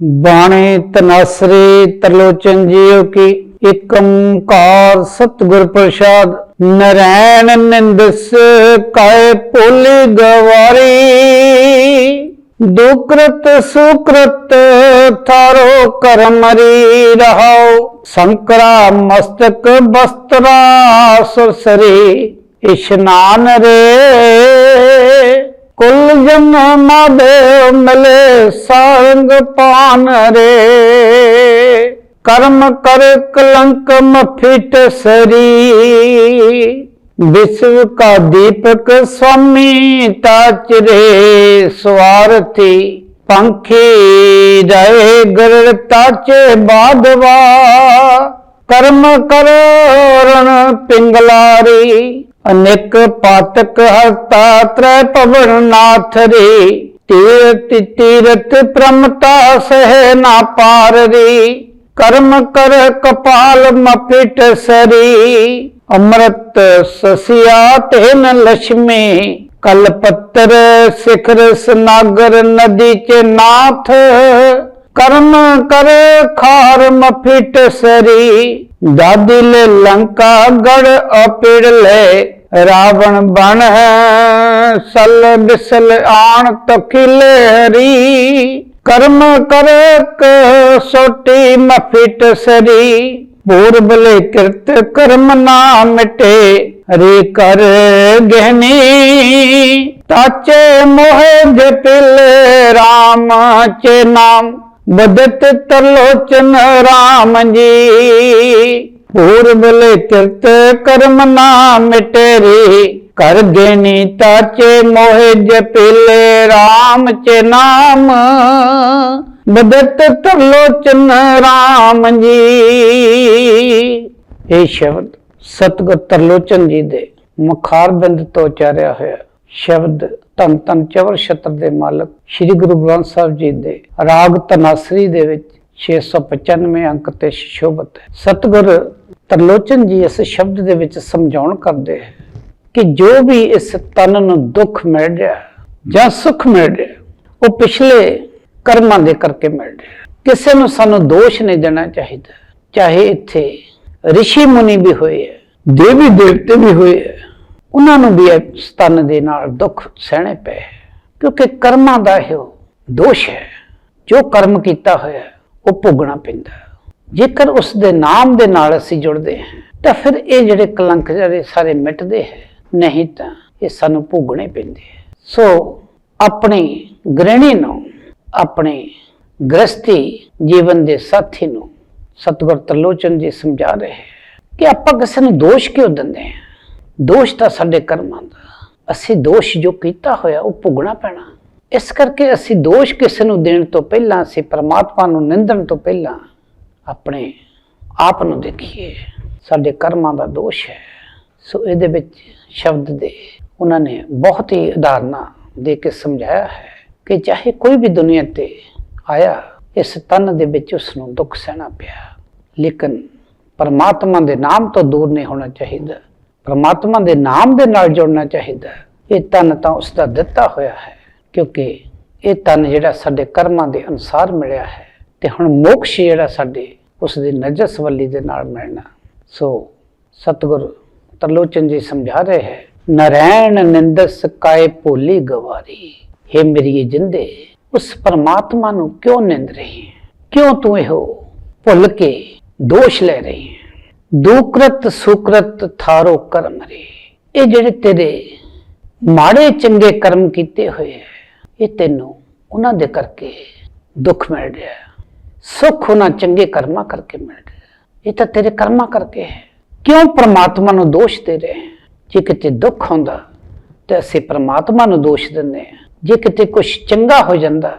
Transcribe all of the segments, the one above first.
ਬਾਣੀ ਤਨਸਰੀ ਤਰਲੋਚਨ ਜੀਓ ਕੀ, ਇਕ ਓੰਕਾਰ ਸਤਿਗੁਰ ਪ੍ਰਸਾਦ, ਨਰੈਣ ਨਿੰਦਸ ਕਾਇ ਭੋਲੀ ਗਵਾਰੀ। ਦੁਕ੍ਰਤ ਸੁਕ੍ਰਤ ਥਾਰੋ ਕਰਮਰੀ ਰਹਾਉ, ਸੰਕਰਾ ਮਸਤਕ ਬਸਤਰਾ ਸੁਰਸਰੀ ਇਸ਼ਨਾਨ ਰੇ ਕੁਲ ਜਨਮ ਦੇ ਸੰਗ ਪਾਨ ਰੇ। ਕਰਮ ਕਰ ਕਲੰਕ ਮਫਿਟ ਸਰੀ। ਵਿਸ਼ਵ ਕਾ ਦੀਪਕ ਸੁਆਮੀ ਤਾਚਰੇ ਸਵਾਰਥੀ। ਪੰਖੀ ਰਹੇ ਗਰੜ ਤਾਚੇ ਬਾਦਵਾ ਕਰਮ ਕਰਣ ਪਿੰਗਲਾਰੀ। ਅਨੇਕ ਪਾਤਕ ਹਰਤਾ ਤ੍ਰੈ ਪਵਨ ਨਾਥ ਰੇ। ਤੀਰਤ ਤੀਰਤ ਪ੍ਰਮਤਾ ਸਹਿ ਨਾ ਪਾਰ ਰੇ। ਕਰਮ ਕਰ ਕਪਾਲ ਮਪਿਟ ਸਰੀ। ਅੰਮ੍ਰਿਤ ਸਸਿਆ ਤੇਨ ਲక్ష్ਮੀ ਕਲਪੱਤਰ ਸਿਖਰ ਸਨਾਗਰ ਨਦੀ ਚ ਨਾਥ। ਕਰਮ ਕਰ ਖਾਰ ਮਫਿਟ ਸਰੀ। ਦਾਦਿਲ ਲੰਕਾ ਗੜ ਅਪਿੜ ਲੈ। ਰਾਵਣ ਬਣ ਸਲ ਬਿਸਲ ਆਣ ਤਖਿਲੇ ਕਰਮ ਕਰਕ ਸੋਟੀ ਮਫਿਟ ਸਰੀ। ਪੂਰਬ ਕਿਰਤ ਕਰਮ ਨਾ ਮਿਟੇ ਹਰੀ ਕਰ ਗਹਿਨੀ ਤਾਚੇ ਮੋਹ ਜਪਿਲ ਰਾਮ ਚੇ ਨਾਮ, ਬਦਤ ਤਰਲੋਚਨ ਰਾਮ ਜੀ। ਪੂਰਬ ਕਿਰਤ ਕਰਮ ਨਾ ਮਿਟੇ ਕਰ ਗੇਨੀ ਤਾਚੇ ਮੋਹ ਜਪਿਲੇ ਰਾਮ ਚ ਨਾਮ। ਬਦਤ ਤਰਲੋਚਨ ਰਾਮ ਜੀ। ਇਹ ਸ਼ਬਦ ਸਤਗੁਰ ਤਰਲੋਚਨ ਜੀ ਦੇ ਮੁਖਾਰ ਬਿੰਦ ਤੋਂ ਉਚਾਰਿਆ ਹੋਇਆ ਸ਼ਬਦ ਧੰਨ ਧੰਨ ਚਵਰ ਛਤਰ ਦੇ ਮਾਲਕ ਸ੍ਰੀ ਗੁਰੂ ਗ੍ਰੰਥ ਸਾਹਿਬ ਜੀ ਦੇ ਰਾਗ ਤਨਾਸਰੀ ਦੇ ਵਿੱਚ 695 ਅੰਕ ਤੇ ਸ਼ੋਭਤ ਹੈ। ਸਤਗੁਰ ਤਰਲੋਚਨ ਜੀ ਇਸ ਸ਼ਬਦ ਦੇ ਵਿੱਚ ਸਮਝਾਉਣ ਕਰਦੇ ਹੈ ਕਿ ਜੋ ਵੀ ਇਸ ਤਨ ਨੂੰ ਦੁੱਖ ਮਿਲ ਰਿਹਾ, ਜਾਂ ਸੁੱਖ ਮਿਲ ਰਿਹਾ, ਉਹ ਪਿਛਲੇ ਕਰਮਾਂ ਦੇ ਕਰਕੇ ਮਿਲ ਰਿਹਾ ਕਿਸੇ ਨੂੰ ਸਾਨੂੰ ਦੋਸ਼ ਨਹੀਂ ਦੇਣਾ ਚਾਹੀਦਾ, ਚਾਹੇ ਇੱਥੇ ਰਿਸ਼ੀ ਮੁਨੀ ਵੀ ਹੋਏ ਹੈ, ਦੇਵੀ ਦੇਵਤੇ ਵੀ ਹੋਏ ਹੈ, ਉਹਨਾਂ ਨੂੰ ਵੀ ਇਸ ਤਨ ਦੇ ਨਾਲ ਦੁੱਖ ਸਹਿਣੇ ਪਏ ਹੈ। ਕਿਉਂਕਿ ਕਰਮਾਂ ਦਾ ਇਹ ਦੋਸ਼ ਹੈ, ਜੋ ਕਰਮ ਕੀਤਾ ਹੋਇਆ, ਉਹ ਭੋਗਣਾ ਪੈਂਦਾ ਜੇਕਰ ਉਸ ਦੇ ਨਾਮ ਦੇ ਨਾਲ ਅਸੀਂ ਜੁੜਦੇ ਹਾਂ, ਤਾਂ ਫਿਰ ਇਹ ਜਿਹੜੇ ਕਲੰਕ ਜਿਹੜੇ ਸਾਰੇ ਮਿਟਦੇ ਹੈ, ਨਹੀਂ ਤਾਂ ਇਹ ਸਾਨੂੰ ਭੋਗਣੇ ਪੈਂਦੇ ਹੈ। ਸੋ ਆਪਣੀ ਗ੍ਰਹਿਣੀ ਨੂੰ, ਆਪਣੇ ਗ੍ਰਸਤੀ ਜੀਵਨ ਦੇ ਸਾਥੀ ਨੂੰ ਸਤਿਗੁਰ ਤਰਲੋਚਨ ਜੀ ਸਮਝਾ ਰਹੇ ਹੈ ਕਿ ਆਪਾਂ ਕਿਸੇ ਨੂੰ ਦੋਸ਼ ਕਿਉਂ ਦਿੰਦੇ ਹਾਂ? ਦੋਸ਼ ਤਾਂ ਸਾਡੇ ਕਰਮਾਂ ਦਾ। ਅਸੀਂ ਦੋਸ਼ ਜੋ ਕੀਤਾ ਹੋਇਆ, ਉਹ ਭੁਗਣਾ ਪੈਣਾ। ਇਸ ਕਰਕੇ ਅਸੀਂ ਦੋਸ਼ ਕਿਸੇ ਨੂੰ ਦੇਣ ਤੋਂ ਪਹਿਲਾਂ, ਅਸੀਂ ਪਰਮਾਤਮਾ ਨੂੰ ਨਿੰਦਣ ਤੋਂ ਪਹਿਲਾਂ ਆਪਣੇ ਆਪ ਨੂੰ ਦੇਖੀਏ, ਸਾਡੇ ਕਰਮਾਂ ਦਾ ਦੋਸ਼ ਹੈ। ਸੋ ਇਹਦੇ ਵਿੱਚ ਸ਼ਬਦ ਦੇ ਉਹਨਾਂ ਨੇ ਬਹੁਤ ਹੀ ਉਦਾਹਰਨਾਂ ਦੇ ਕੇ ਸਮਝਾਇਆ ਹੈ ਕਿ ਚਾਹੇ ਕੋਈ ਵੀ ਦੁਨੀਆ ਤੇ ਆਇਆ, ਇਸ ਤਨ ਦੇ ਵਿੱਚ ਉਸ ਨੂੰ ਦੁੱਖ ਸਹਿਣਾ ਪਿਆ। ਲੇਕਿਨ ਪਰਮਾਤਮਾ ਦੇ ਨਾਮ ਤੋਂ ਦੂਰ ਨਹੀਂ ਹੋਣਾ ਚਾਹੀਦਾ। ਪਰਮਾਤਮਾ ਦੇ ਨਾਮ ਦੇ ਨਾਲ ਜੁੜਨਾ ਚਾਹੀਦਾ। ਇਹ ਤਨ ਤਾਂ ਉਸ ਦਾ ਦਿੱਤਾ ਹੋਇਆ ਹੈ, ਕਿਉਂਕਿ ਇਹ ਤਨ ਜਿਹੜਾ ਸਾਡੇ ਕਰਮਾਂ ਦੇ ਅਨੁਸਾਰ ਮਿਲਿਆ ਹੈ ਤੇ ਹੁਣ ਮੋਕਸ਼ ਜਿਹੜਾ ਸਾਡੇ ਉਸ ਦੀ ਨਜਸ ਵੱਲੀ ਦੇ ਨਾਲ ਮਿਲਣਾ। ਸੋ ਸਤਿਗੁਰ ਤਰਲੋਚਨ ਜੀ ਸਮਝਾ ਰਹੇ ਹੈ, ਨਰੈਣ ਨਿੰਦਸ ਕਾਇ ਭੋਲੀ ਗਵਾਰੀ। हे ਮੇਰੀ ਜਿੰਦੇ, ਉਸ ਪਰਮਾਤਮਾ ਨੂੰ ਕਿਉਂ ਨਿੰਦ ਰਹੀ ਹੈ? ਕਿਉਂ ਤੂੰ ਇਹੋ ਭੁੱਲ ਕੇ ਦੋਸ਼ ਲੈ ਰਹੀ ਹੈ? ਦੂਕ੍ਰਤ ਸੁਕ੍ਰਤ ਥਾਰੋ ਕਰਮ ਰੇ। ਇਹ ਜਿਹੜੇ ਤੇਰੇ ਮਾੜੇ ਚੰਗੇ ਕਰਮ ਕੀਤੇ ਹੋਏ ਹੈ, ਇਹ ਤੈਨੂੰ ਉਹਨਾਂ ਦੇ ਕਰਕੇ ਦੁੱਖ ਮਿਲ ਰਿਹਾ ਸੁੱਖ ਉਹਨਾਂ ਚੰਗੇ ਕਰਮਾਂ ਕਰਕੇ ਮਿਲ ਰਿਹਾ ਇਹ ਤਾਂ ਤੇਰੇ ਕਰਮਾਂ ਕਰਕੇ ਹੈ। ਕਿਉਂ ਪ੍ਰਮਾਤਮਾ ਨੂੰ ਦੋਸ਼ ਦੇ ਰਹੇ ਜੇ ਕਿਤੇ ਦੁੱਖ ਹੁੰਦਾ, ਤੇ ਅਸੀਂ ਪ੍ਰਮਾਤਮਾ ਨੂੰ ਦੋਸ਼ ਦਿੰਦੇ ਹਾਂ। ਜੇ ਕਿਤੇ ਕੁਝ ਚੰਗਾ ਹੋ ਜਾਂਦਾ,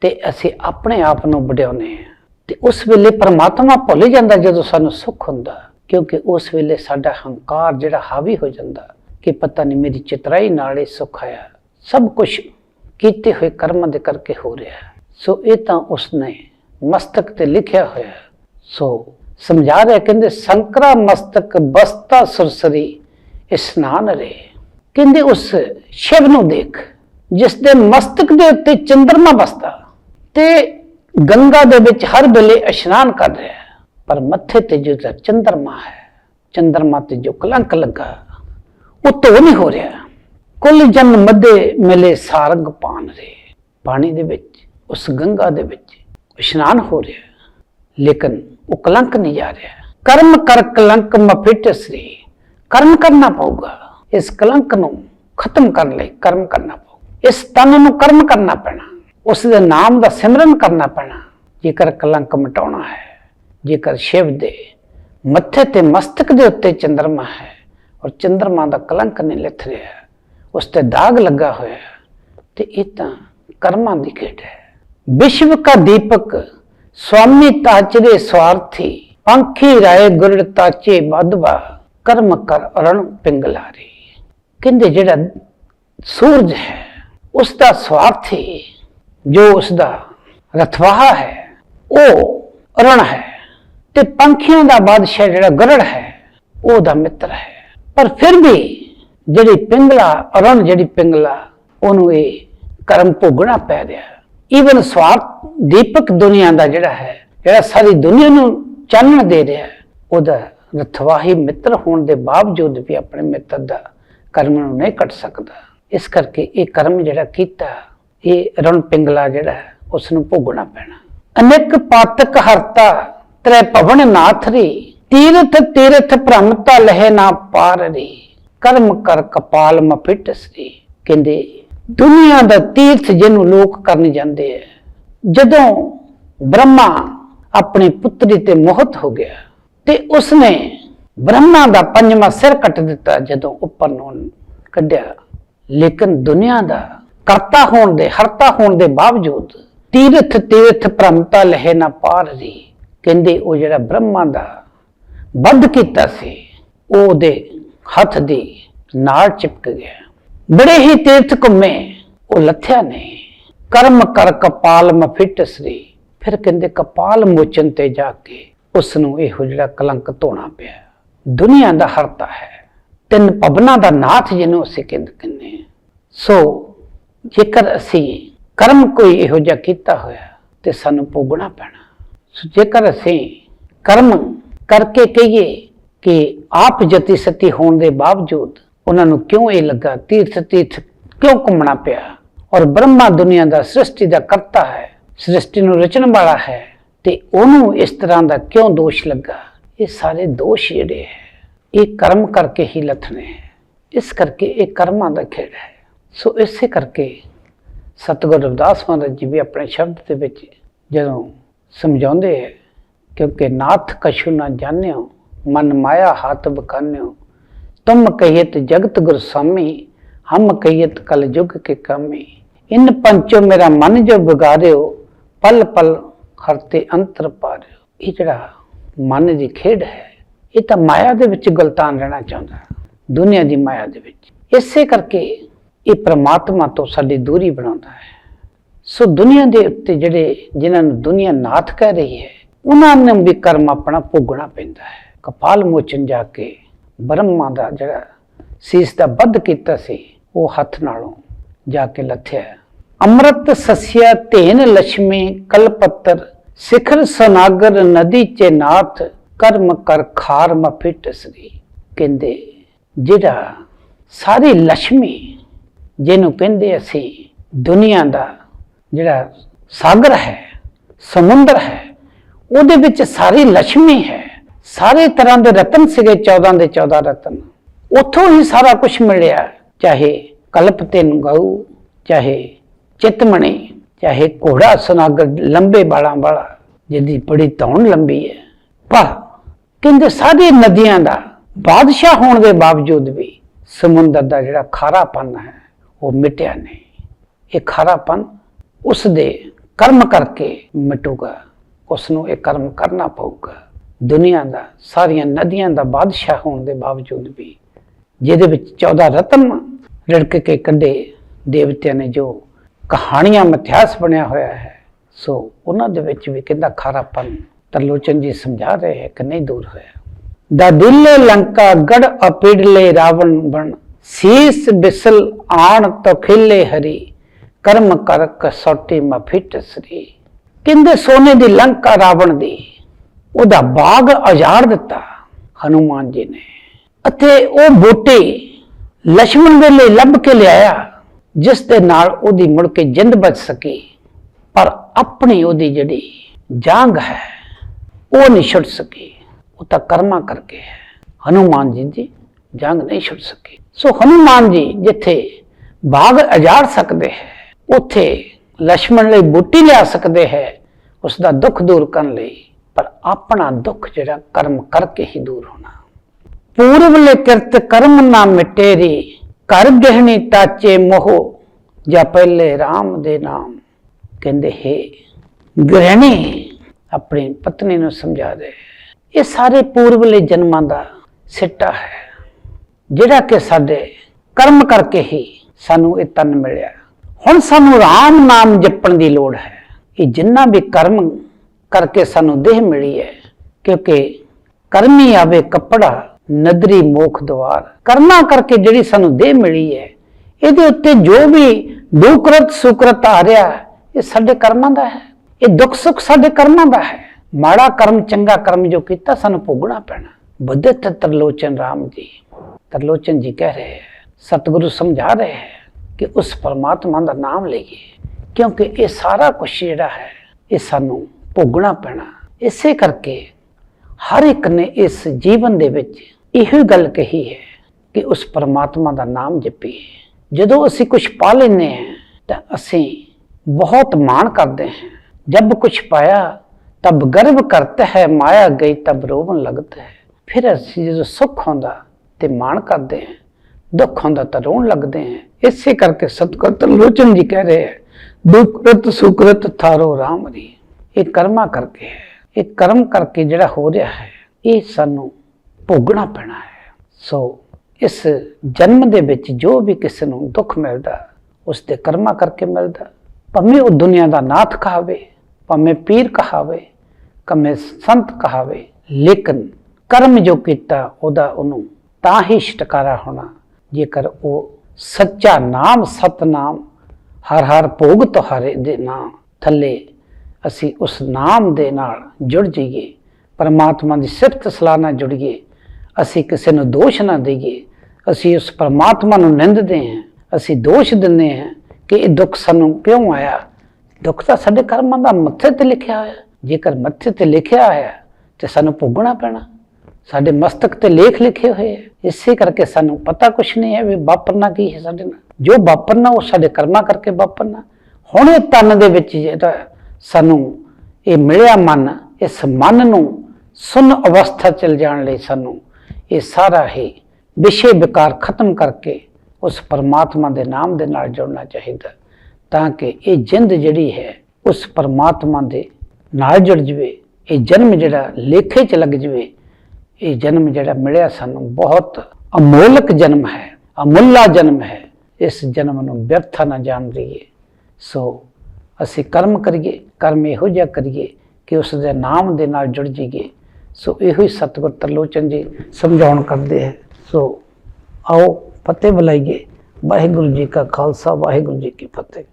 ਤੇ ਅਸੀਂ ਆਪਣੇ ਆਪ ਨੂੰ ਵਡਿਆਉਂਦੇ ਹਾਂ। ਤੇ ਉਸ ਵੇਲੇ ਪ੍ਰਮਾਤਮਾ ਭੁੱਲ ਜਾਂਦਾ ਜਦੋਂ ਸਾਨੂੰ ਸੁੱਖ ਹੁੰਦਾ, ਕਿਉਂਕਿ ਉਸ ਵੇਲੇ ਸਾਡਾ ਹੰਕਾਰ ਜਿਹੜਾ ਹਾਵੀ ਹੋ ਜਾਂਦਾ ਕਿ ਪਤਾ ਨਹੀਂ ਮੇਰੀ ਚਿਤਰਾਈ ਨਾਲ ਇਹ ਸੁੱਖ ਆਇਆ। ਸਭ ਕੁਝ ਕੀਤੇ ਹੋਏ ਕਰਮਾਂ ਦੇ ਕਰਕੇ ਹੋ ਰਿਹਾ ਸੋ ਇਹ ਤਾਂ ਉਸਨੇ ਮਸਤਕ ਤੇ ਲਿਖਿਆ ਹੋਇਆ ਹੈ। ਸੋ ਸਮਝਾ ਰਿਹਾ ਕਹਿੰਦੇ, ਸੰਕਰਾ ਮਸਤਕ ਬਸਤਾ ਸੁਰਸਰੀ, ਇਸਨਾਨ ਰੇ। ਕਹਿੰਦੇ, ਉਸ ਸ਼ਿਵ ਨੂੰ ਦੇਖ, ਜਿਸ ਦੇ ਮਸਤਕ ਦੇ ਉੱਤੇ ਚੰਦਰਮਾ ਬਸਦਾ ਤੇ ਗੰਗਾ ਦੇ ਵਿੱਚ ਹਰ ਵੇਲੇ ਇਸ਼ਨਾਨ ਕਰ ਰਿਹਾ ਪਰ ਮੱਥੇ ਤੇ ਜੋ ਚੰਦਰਮਾ ਹੈ, ਚੰਦਰਮਾ ਤੇ ਜੋ ਕਲੰਕ ਲੱਗਾ, ਉਹ ਧੋ ਨਹੀਂ ਹੋ ਰਿਹਾ। ਕੁੱਲ ਜਨ ਮੱਦੇ ਮਿਲੇ ਸਾਰੰਗ ਪਾਨ ਰੇ। ਪਾਣੀ ਦੇ ਵਿੱਚ, ਉਸ ਗੰਗਾ ਦੇ ਵਿੱਚ ਇਸ਼ਨਾਨ ਹੋ ਰਿਹਾ ਹੈ। ਲੇਕਿਨ ਉਹ ਕਲੰਕ ਨਹੀਂ ਜਾ ਰਿਹਾ ਕਰਮ ਕਰ ਕਲੰਕ ਮਫਿਟ ਸ੍ਰੀ, ਕਰਮ ਕਰਨਾ ਪਊਗਾ। ਇਸ ਕਲੰਕ ਨੂੰ ਖਤਮ ਕਰਨ ਲਈ ਕਰਮ ਕਰਨਾ ਪਊ। ਇਸ ਤਨ ਨੂੰ ਕਰਮ ਕਰਨਾ ਪੈਣਾ। ਉਸ ਦੇ ਨਾਮ ਦਾ ਸਿਮਰਨ ਕਰਨਾ ਪੈਣਾ। ਜੇਕਰ ਕਲੰਕ ਮਿਟਾਉਣਾ ਹੈ, ਜੇਕਰ ਸ਼ਿਵ ਦੇ ਮੱਥੇ ਤੇ ਮਸਤਕ ਦੇ ਉੱਤੇ ਚੰਦਰਮਾ ਹੈ ਔਰ ਚੰਦਰਮਾ ਦਾ ਕਲੰਕ ਨਹੀਂ ਲਿਥ ਰਿਹਾ, ਉਸ ਤੇ ਦਾਗ ਲੱਗਾ ਹੋਇਆ ਤੇ ਇਹ ਤਾਂ ਕਰਮਾਂ ਦੀ ਖੇਡ ਹੈ। ਵਿਸ਼ਵ ਕਾ ਦੀਪਕ, ਸਵਾਮੀ ਤਾਚਰੇ ਸਵਾਰਥੀ, ਪੰਖੀ ਰਾਏ ਗੁਰੜ ਤਾਚੇ ਬਦਵਾ ਕਰਮ ਕਰ ਅਰਣ ਪਿੰਗਲਾਰੇ। ਕਹਿੰਦੇ ਜਿਹੜਾ ਸੂਰਜ ਹੈ ਉਸ ਦਾ ਸਵਾਰਥੀ, ਜੋ ਉਸ ਦਾ ਰਥਵਾਹਾ ਹੈ, ਉਹ ਅਰਣ ਹੈ। ਤੇ ਪੰਖੀਆਂ ਦਾ ਬਾਦਸ਼ਾਹ ਜਿਹੜਾ ਗਰੜ ਹੈ ਉਹ ਦਾ ਮਿੱਤਰ ਹੈ। ਪਰ ਫਿਰ ਵੀ ਜਿਹੜੀ ਪਿੰਗਲਾ ਅਰਣ, ਜਿਹੜੀ ਪਿੰਗਲਾ, ਉਹਨੂੰ ਇਹ ਕਰਮ ਭੋਗਣਾ ਪੈ ਰਿਹਾ। ਈਵਨ ਸਵਾਰਥ ਦੀਪਕ ਦੁਨੀਆ ਦਾ ਜਿਹੜਾ ਹੈ ਜਿਹੜਾ ਸਾਰੀ ਦੁਨੀਆ ਨੂੰ ਚਾਨਣ ਦੇ ਰਿਹਾ ਹੈ, ਉਹਦਾ ਰਥਵਾਹੀ ਮਿੱਤਰ ਹੋਣ ਦੇ ਬਾਵਜੂਦ ਵੀ ਆਪਣੇ ਮਿੱਤਰ ਦਾ ਕਰਮ ਨੂੰ ਨਹੀਂ ਕੱਟ ਸਕਦਾ। ਇਸ ਕਰਕੇ ਇਹ ਕਰਮ ਜਿਹੜਾ ਕੀਤਾ ਇਹ ਰਣ ਪਿੰਗਲਾ ਜਿਹੜਾ ਹੈ, ਉਸ ਨੂੰ ਭੋਗਣਾ ਪੈਣਾ। ਅਨੇਕ ਪਾਤਕ ਹਰਤਾ ਤ੍ਰੈ ਭਵਨ ਨਾਥਰੀ ਤੀਰਥ ਤੀਰਥ ਭ੍ਰਮਤਾ ਲਹਿ ਨਾ ਪਾਰ ਰੀ ਕਰਮ ਕਰ ਕਪਾਲ ਮਫਿਟ ਸ੍ਰੀ ਕਹਿੰਦੇ ਦੁਨੀਆ ਦਾ ਤੀਰਥ ਜਿਹਨੂੰ ਲੋਕ ਕਰਨ ਜਾਂਦੇ ਐ ਜਦੋਂ ਬ੍ਰਹਮਾ ਆਪਣੀ ਪੁੱਤਰੀ ਤੇ ਮੋਹਤ ਹੋ ਗਿਆ ਤੇ ਉਸਨੇ ਬ੍ਰਹਮਾ ਦਾ ਪੰਜਵਾਂ ਸਿਰ ਕੱਟ ਦਿੱਤਾ ਜਦੋਂ ਉੱਪਰ ਨੂੰ ਕੱਢਿਆ। ਲੇਕਿਨ ਦੁਨੀਆ ਦਾ ਕਰਤਾ ਹੋਣ ਦੇ, ਹਰਤਾ ਹੋਣ ਦੇ ਬਾਵਜੂਦ ਤੀਰਥ ਤੀਰਥ ਭ੍ਰਮਤਾ ਲਹਿ ਨਾ ਪਾਰ ਰਹੀ। ਕਹਿੰਦੇ ਉਹ ਜਿਹੜਾ ਬ੍ਰਹਮਾ ਦਾ ਵੱਧ ਕੀਤਾ ਸੀ, ਉਹਦੇ ਹੱਥ ਦੀ ਨਾਲ ਚਿਪਕ ਗਿਆ। ਬੜੇ ਹੀ ਤੀਰਥ ਘੁੰਮੇ, ਉਹ ਲੱਥਿਆ ਨਹੀਂ। ਕਰਮ ਕਰ ਕਪਾਲ ਮਫਿਟ ਸ੍ਰੀ। ਫਿਰ ਕਹਿੰਦੇ ਕਪਾਲ ਮੋਚਨ ਤੇ ਜਾ ਕੇ ਉਸ ਨੂੰ ਇਹੋ ਜਿਹੜਾ ਕਲੰਕ ਧੋਣਾ ਪਿਆ। ਦੁਨੀਆ ਦਾ ਹਰਤਾ ਹੈ। ਤਿੰਨ ਭਵਨਾਂ ਦਾ ਨਾਥ ਜਿਹਨੂੰ ਅਸੀਂ ਕਹਿੰਦੇ ਸੋ ਜੇਕਰ ਅਸੀਂ ਕਰਮ ਕੋਈ ਇਹੋ ਜਿਹਾ ਕੀਤਾ ਹੋਇਆ ਤੇ ਸਾਨੂੰ ਭੋਗਣਾ ਪੈਣਾ। ਸੋ ਜੇਕਰ ਅਸੀਂ ਕਰਮ ਕਰਕੇ ਕਹੀਏ ਕਿ ਆਪ ਜਤੀ ਸਤੀ ਹੋਣ ਦੇ ਬਾਵਜੂਦ ਉਹਨਾਂ ਨੂੰ ਕਿਉਂ ਇਹ ਲੱਗਾ? ਤੀਰਥ ਤੀਰਥ ਕਿਉਂ ਘੁੰਮਣਾ ਪਿਆ? ਔਰ ਬ੍ਰਹਮਾ ਦੁਨੀਆ ਦਾ ਸ੍ਰਿਸ਼ਟੀ ਦਾ ਕਰਤਾ ਹੈ, ਸ੍ਰਿਸ਼ਟੀ ਨੂੰ ਰਚਣ ਵਾਲਾ ਹੈ ਤੇ ਉਹਨੂੰ ਇਸ ਤਰ੍ਹਾਂ ਦਾ ਕਿਉਂ ਦੋਸ਼ ਲੱਗਾ? ਇਹ ਸਾਰੇ ਦੋਸ਼ ਜਿਹੜੇ ਹੈ, ਇਹ ਕਰਮ ਕਰਕੇ ਹੀ ਲੱਥਣੇ ਹੈ। ਇਸ ਕਰਕੇ ਇਹ ਕਰਮਾਂ ਦਾ ਖੇਡ ਹੈ। ਸੋ ਇਸੇ ਕਰਕੇ ਸਤਿਗੁਰ ਰਵਿਦਾਸ ਮਹਾਰਾਜ ਜੀ ਵੀ ਆਪਣੇ ਸ਼ਬਦ ਦੇ ਵਿੱਚ ਜਦੋਂ ਸਮਝਾਉਂਦੇ ਹੈ, ਕਿਉਂਕਿ ਨਾਥ ਕਛੂ ਨਾ ਜਾਣਿਓ, ਮਨ ਮਾਇਆ ਹੱਥ ਬਖਾਨਿਓ ਤੁਮ ਕਹੀਤ ਜਗਤ ਗੁਰ ਸਾਮੀ, ਹਮ ਕਹੀਤ ਕਲ ਜੁਗ ਕੇ ਕਾਮੀ। ਪੰਚੋ ਮੇਰਾ ਮਨ ਜੋ ਵਿਗਾਰਿਓ, ਪਲ ਪਲ ਹਰਤੇ ਅੰਤਰ ਪਾਰਿਓ। ਇਹ ਜਿਹੜਾ ਮਨ ਦੀ ਖੇਡ ਹੈ, ਇਹ ਤਾਂ ਮਾਇਆ ਦੇ ਵਿੱਚ ਗਲਤਾਨ ਰਹਿਣਾ ਚਾਹੁੰਦਾ ਦੁਨੀਆ ਦੀ ਮਾਇਆ ਦੇ ਵਿੱਚ। ਇਸੇ ਕਰਕੇ ਇਹ ਪ੍ਰਮਾਤਮਾ ਤੋਂ ਸਾਡੀ ਦੂਰੀ ਬਣਾਉਂਦਾ ਹੈ। ਸੋ ਦੁਨੀਆ ਦੇ ਉੱਤੇ ਜਿਹੜੇ ਜਿਨ੍ਹਾਂ ਨੂੰ ਦੁਨੀਆ ਨਾਥ ਕਹਿ ਰਹੀ ਹੈ, ਉਹਨਾਂ ਨੂੰ ਵੀ ਕਰਮ ਆਪਣਾ ਭੋਗਣਾ ਪੈਂਦਾ ਹੈ। ਕਪਾਲ ਮੋਚਨ ਜਾ ਕੇ ਬ੍ਰਹਮਾ ਦਾ ਜਿਹੜਾ ਸੀਸ ਦਾ ਬੱਧ ਕੀਤਾ ਸੀ, ਉਹ ਹੱਥ ਨਾਲੋਂ ਜਾ ਕੇ ਲੱਥਿਆ। ਅੰਮ੍ਰਿਤ ਸਸਿਆ ਧੇਨ ਲక్ష్ਮੀ ਕਲਪੱਤਰ, ਸਿਖਰ ਸਨਾਗਰ ਨਦੀ ਚ ਨਾਥ, ਕਰਮ ਕਰ ਖਾਰ ਮਫਿਟ ਸ੍ਰੀ ਕਹਿੰਦੇ, ਜਿਹੜਾ ਸਾਰੀ ਲక్ష్ਮੀ ਜਿਹਨੂੰ ਕਹਿੰਦੇ ਅਸੀਂ ਦੁਨੀਆ ਦਾ ਜਿਹੜਾ ਸਾਗਰ ਹੈ, ਸਮੁੰਦਰ ਹੈ, ਉਹਦੇ ਵਿੱਚ ਸਾਰੀ ਲక్ష్ਮੀ ਹੈ। ਸਾਰੇ ਤਰ੍ਹਾਂ ਦੇ ਰਤਨ ਸੀਗੇ 14 ਦੇ 14 ਰਤਨ। ਉੱਥੋਂ ਹੀ ਸਾਰਾ ਕੁਝ ਮਿਲਿਆ। ਚਾਹੇ ਕਲਪ ਤੇ ਗਊ ਚਾਹੇ ਚਿਤਮਣੀ, ਚਾਹੇ ਘੋੜਾ ਸੁਨਾਗਰ ਲੰਬੇ ਬਾਲਾਂ ਵਾਲਾ, ਜਿਹਦੀ ਬੜੀ ਧੌਣ ਲੰਬੀ ਹੈ। ਪਰ ਕਹਿੰਦੇ ਸਾਰੀ ਨਦੀਆਂ ਦਾ ਬਾਦਸ਼ਾਹ ਹੋਣ ਦੇ ਬਾਵਜੂਦ ਵੀ ਸਮੁੰਦਰ ਦਾ ਜਿਹੜਾ ਖਾਰਾਪਨ ਹੈ, ਉਹ ਮਿਟਿਆ ਨਹੀਂ। ਇਹ ਖਾਰਾਪਨ ਉਸ ਦੇ ਕਰਮ ਕਰਕੇ ਮਿਟੂਗਾ। ਉਸ ਨੂੰ ਇਹ ਕਰਮ ਕਰਨਾ ਪਊਗਾ। ਦੁਨੀਆ ਦਾ, ਸਾਰੀਆਂ ਨਦੀਆਂ ਦਾ ਬਾਦਸ਼ਾਹ ਹੋਣ ਦੇ ਬਾਵਜੂਦ ਵੀ ਜਿਹਦੇ ਵਿੱਚ 14 ਰਤਨ ਰੜਕ ਕੇ ਕੱਢੇ ਦੇਵਤਿਆਂ ਨੇ ਜੋ ਕਹਾਣੀਆਂ ਮਿਥਿਆਸ ਬਣਿਆ ਹੋਇਆ ਹੈ, ਸੋ ਉਹਨਾਂ ਦੇ ਵਿੱਚ ਵੀ ਕਹਿੰਦਾ ਖਾਰਾਪਨ ਤਰਲੋਚਨ ਜੀ ਸਮਝਾ ਰਹੇ ਹੈ ਕਿ ਨਹੀਂ ਦੂਰ ਹੋਇਆ। ਦਾ ਦਿਲੇ ਲੰਕਾ ਗੜ ਅਪਿੜਲੇ ਰਾਵਣ ਬਣ, ਸੀਸ ਬਿਸਲ ਆਣ ਤੋ ਖਿਲੇ ਹਰੀ, ਕਰਮ ਕਰ ਕਸੌਟੀ ਮਫਿਟ ਸ੍ਰੀ। ਕਹਿੰਦੇ ਸੋਨੇ ਦੀ ਲੰਕਾ ਰਾਵਣ ਦੀ ਉਹਦਾ ਬਾਗ ਅਜਾੜ ਦਿੱਤਾ ਹਨੂਮਾਨ ਜੀ ਨੇ। ਅਤੇ ਉਹ ਬੋਟੇ ਲక్ష్మణ ਦੇ ਲਈ ਲੱਭ ਕੇ ਲਿਆਇਆ, ਜਿਸ ਦੇ ਨਾਲ ਉਹਦੀ ਮੁੜ ਕੇ ਜਿੰਦ ਬਚ ਸਕੀ। ਪਰ ਆਪਣੀ ਉਹਦੀ ਜਿਹੜੀ ਜਾਂਗ ਹੈ, ਉਹ ਨਹੀਂ ਛੁੱਟ ਸਕੀ। ਉਹ ਤਾਂ ਕਰਮਾ ਕਰਕੇ ਹੈ। ਹਨੂਮਾਨ ਜੀ ਦੀ ਜੰਗ ਨਹੀਂ ਛੁੱਟ ਸਕੀ। ਸੋ ਹਨੂਮਾਨ ਜੀ ਜਿੱਥੇ ਬਾਗ ਅਜਾੜ ਸਕਦੇ ਹੈ, ਉੱਥੇ ਲక్ష్మణ ਲਈ ਬੁੱਟੀ ਲਿਆ ਸਕਦੇ ਹੈ ਉਸ ਦਾ ਦੁੱਖ ਦੂਰ ਕਰਨ ਲਈ ਆਪਣਾ ਦੁੱਖ ਜਿਹੜਾ ਕਰਮ ਕਰਕੇ ਹੀ ਦੂਰ ਹੋਣਾ। ਪੂਰਵਲੇ ਕਿਰਤ ਕਰਮ ਨਾ ਮਿਟੇਰੀ ਕਰ ਗਹਿਣੀ ਤਾਚੇ ਮੋਹ, ਜਾਂ ਪਹਿਲੇ RAM ਦੇ ਨਾਮ। ਕਹਿੰਦੇ, ਹੈ ਗ੍ਰਹਿਣੀ, ਆਪਣੀ ਪਤਨੀ ਨੂੰ ਸਮਝਾ ਦੇ। ਇਹ ਸਾਰੇ ਪੂਰਵਲੇ ਜਨਮਾਂ ਦਾ ਸਿੱਟਾ ਹੈ, ਜਿਹੜਾ ਕਿ ਸਾਡੇ ਕਰਮ ਕਰਕੇ ਹੀ ਸਾਨੂੰ ਇਹ ਤਨ ਮਿਲਿਆ। ਹੁਣ ਸਾਨੂੰ RAM ਨਾਮ ਜਪਣ ਦੀ ਲੋੜ ਹੈ। ਇਹ ਜਿੰਨਾ ਵੀ ਕਰਮ ਕਰਕੇ ਸਾਨੂੰ ਦੇਹ ਮਿਲੀ ਹੈ, ਕਿਉਂਕਿ ਕਰਮੀ ਆਵੇ ਕੱਪੜਾ, ਨਦਰੀ ਮੋਖ ਦਵਾਰ। ਕਰਨਾ ਕਰਕੇ ਜਿਹੜੀ ਸਾਨੂੰ ਦੇਹ ਮਿਲੀ ਹੈ, ਇਹਦੇ ਉੱਤੇ ਜੋ ਵੀ ਦੁਕਰਤ ਸੁਕਰਤ ਆ ਰਿਹਾ, ਇਹ ਸਾਡੇ ਕਰਮਾਂ ਦਾ ਹੈ। ਇਹ ਦੁੱਖ ਸੁੱਖ ਸਾਡੇ ਕਰਮਾਂ ਦਾ ਹੈ। ਮਾੜਾ ਕਰਮ, ਚੰਗਾ ਕਰਮ ਜੋ ਕੀਤਾ, ਸਾਨੂੰ ਭੋਗਣਾ ਪੈਣਾ। ਬੁੱਧਤ ਤਰਲੋਚਨ ਰਾਮ ਜੀ, ਤਰਲੋਚਨ ਜੀ ਕਹਿ ਰਹੇ ਹੈ, ਸਤਿਗੁਰੂ ਸਮਝਾ ਰਹੇ ਹੈ ਕਿ ਉਸ ਪਰਮਾਤਮਾ ਦਾ ਨਾਮ ਲਈਏ, ਕਿਉਂਕਿ ਇਹ ਸਾਰਾ ਕੁਝ ਜਿਹੜਾ ਹੈ, ਇਹ ਸਾਨੂੰ ਭੋਗਣਾ ਪੈਣਾ। ਇਸੇ ਕਰਕੇ ਹਰ ਇੱਕ ਨੇ ਇਸ ਜੀਵਨ ਦੇ ਵਿੱਚ ਇਹੋ ਗੱਲ ਕਹੀ ਹੈ ਕਿ ਉਸ ਪਰਮਾਤਮਾ ਦਾ ਨਾਮ ਜਪੀਏ। ਜਦੋਂ ਅਸੀਂ ਕੁਝ ਪਾ ਲੈਂਦੇ ਹਾਂ, ਤਾਂ ਅਸੀਂ ਬਹੁਤ ਮਾਣ ਕਰਦੇ ਹਾਂ। ਜਬ ਕੁਝ ਪਾਇਆ, ਤਬ ਗਰਵ ਕਰਤਾ ਹੈ, ਮਾਇਆ ਗਈ, ਤਬ ਰੋਵਣ ਲੱਗਦਾ ਹੈ। ਫਿਰ ਅਸੀਂ ਜਦੋਂ ਸੁੱਖ ਹੁੰਦਾ ਤੇ ਮਾਣ ਕਰਦੇ ਹਾਂ, ਦੁੱਖ ਹੁੰਦਾ ਤਾਂ ਰੋਣ ਲੱਗਦੇ ਹਾਂ। ਇਸੇ ਕਰਕੇ ਸਤਿਗੁਰ ਤਰਲੋਚਨ ਜੀ ਕਹਿ ਰਹੇ ਹੈ ਦੁਖਰਤ ਸੁਕਰਤ ਥਾਰੋ ਰਾਮ ਦੀ ਇਹ ਕਰਮਾ ਕਰਕੇ ਹੈ। ਇਹ ਕਰਮ ਕਰਕੇ ਜਿਹੜਾ ਹੋ ਰਿਹਾ ਹੈ, ਇਹ ਸਾਨੂੰ ਭੋਗਣਾ ਪੈਣਾ ਹੈ। ਸੋ ਇਸ ਜਨਮ ਦੇ ਵਿੱਚ ਜੋ ਵੀ ਕਿਸੇ ਨੂੰ ਦੁੱਖ ਮਿਲਦਾ ਉਸ ਦੇ ਕਰਮਾ ਕਰਕੇ ਮਿਲਦਾ। ਭਾਵੇਂ ਉਹ ਦੁਨੀਆ ਦਾ ਨਾਥ ਕਹਾਵੇ, ਭਾਵੇਂ ਪੀਰ ਕਹਾਵੇ ਕਮੇ ਸੰਤ ਕਹਾਵੇ, ਲੇਕਿਨ ਕਰਮ ਜੋ ਕੀਤਾ, ਉਹਦਾ ਉਹਨੂੰ ਤਾਂ ਹੀ ਛਟਕਾਰਾ ਹੋਣਾ, ਜੇਕਰ ਉਹ ਸੱਚਾ ਨਾਮ, ਸਤਨਾਮ, ਹਰ ਹਰ ਭੋਗ ਤੁਹਾਰੇ ਦੇ ਨਾਮ ਥੱਲੇ ਅਸੀਂ ਉਸ ਨਾਮ ਦੇ ਨਾਲ ਜੁੜ ਜਾਈਏ, ਪਰਮਾਤਮਾ ਦੀ ਸਿਫਤ ਸਲਾਹ ਨਾਲ ਜੁੜੀਏ, ਅਸੀਂ ਕਿਸੇ ਨੂੰ ਦੋਸ਼ ਨਾ ਦਈਏ, ਅਸੀਂ ਉਸ ਪਰਮਾਤਮਾ ਨੂੰ ਨਿੰਦਦੇ ਹਾਂ, ਅਸੀਂ ਦੋਸ਼ ਦਿੰਦੇ ਹਾਂ ਕਿ ਇਹ ਦੁੱਖ ਸਾਨੂੰ ਕਿਉਂ ਆਇਆ? ਦੁੱਖ ਤਾਂ ਸਾਡੇ ਕਰਮਾਂ ਦਾ ਮੱਥੇ ਤੇ ਲਿਖਿਆ ਹੋਇਆ ਜੇਕਰ ਮੱਥੇ ਤੇ ਲਿਖਿਆ ਹੋਇਆ ਤੇ ਸਾਨੂੰ ਭੋਗਣਾ ਪੈਣਾ। ਸਾਡੇ ਮਸਤਕ ਤੇ ਲੇਖ ਲਿਖੇ ਹੋਏ ਹੈ। ਇਸੇ ਕਰਕੇ ਸਾਨੂੰ ਪਤਾ ਕੁਛ ਨਹੀਂ ਹੈ ਵੀ ਵਾਪਰਨਾ ਕੀ ਹੈ ਸਾਡੇ ਨਾਲ। ਜੋ ਵਾਪਰਨਾ, ਉਹ ਸਾਡੇ ਕਰਮਾਂ ਕਰਕੇ ਵਾਪਰਨਾ। ਹੁਣ ਇਹ ਤਨ ਦੇ ਵਿੱਚ ਜਿਹੜਾ ਸਾਨੂੰ ਇਹ ਮਿਲਿਆ ਮਨ, ਇਸ ਮਨ ਨੂੰ ਸੁਨ ਅਵਸਥਾ ਚਲ ਜਾਣ ਲਈ ਸਾਨੂੰ ਇਹ ਸਾਰਾ ਹੀ ਵਿਸ਼ੇ ਵਿਕਾਰ ਖਤਮ ਕਰਕੇ ਉਸ ਪਰਮਾਤਮਾ ਦੇ ਨਾਮ ਦੇ ਨਾਲ ਜੁੜਨਾ ਚਾਹੀਦਾ ਤਾਂ ਕਿ ਇਹ ਜਿੰਦ ਜਿਹੜੀ ਹੈ, ਉਸ ਪਰਮਾਤਮਾ ਦੇ ਨਾਲ ਜੁੜ ਜਵੇ, ਇਹ ਜਨਮ ਜਿਹੜਾ ਲੇਖੇ ਚ ਲੱਗ ਜਵੇ, ਇਹ ਜਨਮ ਜਿਹੜਾ ਮਿਲਿਆ ਸਾਨੂੰ ਬਹੁਤ ਅਮੋਲਕ ਜਨਮ ਹੈ, ਅਮੁੱਲਾ ਜਨਮ ਹੈ, ਇਸ ਜਨਮ ਨੂੰ ਵਿਅਰਥਾ ਨਾ ਜਾਣ ਦਈਏ। ਸੋ ਅਸੀਂ ਕਰਮ ਕਰੀਏ, ਕਰਮ ਇਹੋ ਜਿਹਾ ਕਰੀਏ ਕਿ ਉਸ ਦੇ ਨਾਮ ਦੇ ਨਾਲ ਜੁੜ ਜਾਈਏ। ਸੋ ਇਹੋ ਹੀ ਸਤਿਗੁਰ ਤਰਲੋਚਨ ਜੀ ਸਮਝਾਉਣ ਕਰਦੇ ਹੈ। ਸੋ ਆਓ ਫਤਿਹ ਬੁਲਾਈਏ। ਵਾਹਿਗੁਰੂ ਜੀ ਕਾ ਖਾਲਸਾ, ਵਾਹਿਗੁਰੂ ਜੀ ਕੀ ਫਤਿਹ।